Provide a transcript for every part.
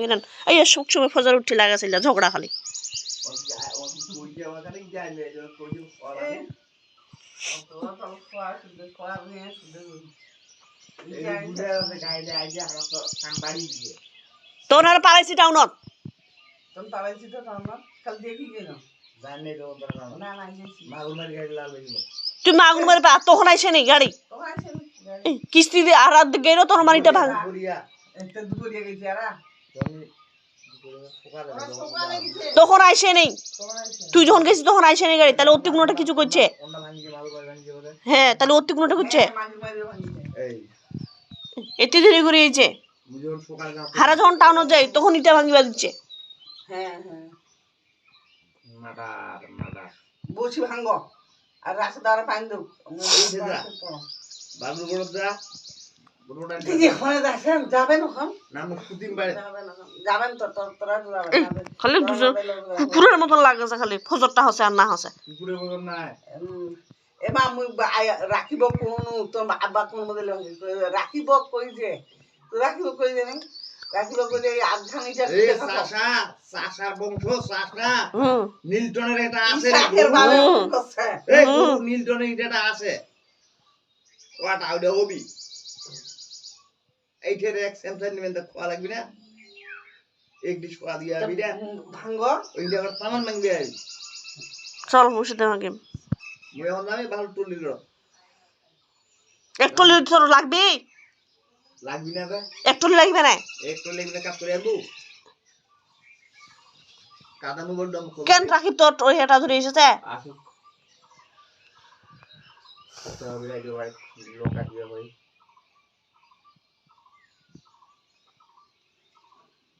ভাঙিলেন এই সুখ সময় ফজর লাগাছিল, ঝগড়া খালি। তোর আর পালাইছি টাউনত। মাগুন তখন আইসে কিস্তি দিয়ে আর গেলো তোর মানিটা ভাঙ তখন আইসে নেই। তুই যখন গেছিস তখন আইসে নেই গাড়ি। তাহলে অতি কোনোটা কিছু করছে? হ্যাঁ তাহলে অতি কোনোটা করছে? এতে দেরি করে গেছে হারা যখন টাউনত যায় তখন ইটা ভাঙিবা দিচ্ছে। হ্যাঁ হ্যাঁ। বলছি ভাঙ্গ আর রাস্তা দ্বারা পানি দেব। দিদি ওখানে খালি দুজন কুকুরের মতন লাগেছে খালি ফজরটা হসে আর না হসে উম, এবার মুই রাখিব কোনো তোর আব্বা কোন মধ্যে রাখিব কই যে? রাখিব কই যে রাখিব কই যে আধখানিটা হুম। নীলটনের এটা আছে রে শাকের গরু। বাবা হুম। এই নীলটনের এটা আছে। ওটা ওটা হবি। এইটার এক সেন্টার নিবেন তো খোয়া লাগবি না। এক ডিশ খোয়া দিয়ে আবি না ভাঙ্গ। ওইটা আবার তামান মাংবি আবি চল বসে আমাকে। মই এখন আমি ভালো তুলিল একটু তোর লাগবে? লাগবি না বে একটু লাগবে না? একটু লেগে কাজ করে আনব। কাদা মুগর দম করব কেন রাখি তোর ওই হেটা ধরে এসেছে? আসুক। তো আমি লাগে ভাই লোক কাটিয়ে ভাই দেখি টাইম দেবা যে ইয়ে পাশে সেই খালি ইয়ে হসে কত না লাগি তো না দে আরে ওই লোক টাইম দেবা আমার একটু বাবু জানি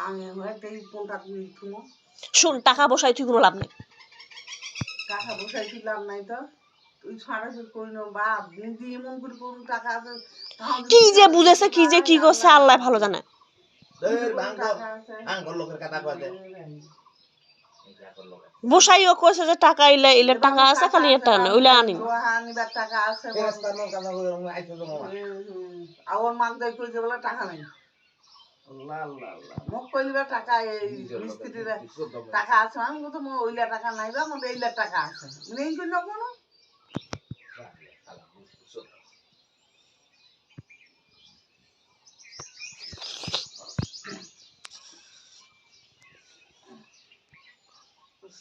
আমি হয় তাই কোনটা তুমি শুনো টাকা বসাই তুই কোনো লাভ নেই। টাকা নাই তো। তুই সাড়ে করি না বাপ নিজে এমন করে কোন টাকা আছে তাও যদি কি যে বুঝেছে কি যে কি করছে আল্লাহ ভালো জানে। বসাইও কইছে যে টাকা ইলে ইলে টাকা আছে খালি এটা না ওইলে আনিবার টাকা আছে মাল কই যে বলে টাকা নাই। আল্লাহ আল্লাহ আল্লাহ। মোক কইলিবা টাকা এই মিস্ত্রিরা টাকা? আছে? আমি তো মো ওইলা টাকা নাই বা মোর এইলা টাকা আছে। মানে এই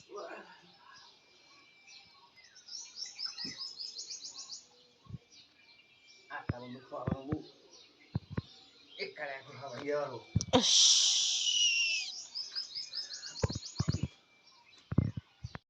না আটা বন্ধু খাওয়া বন্ধু এক কারে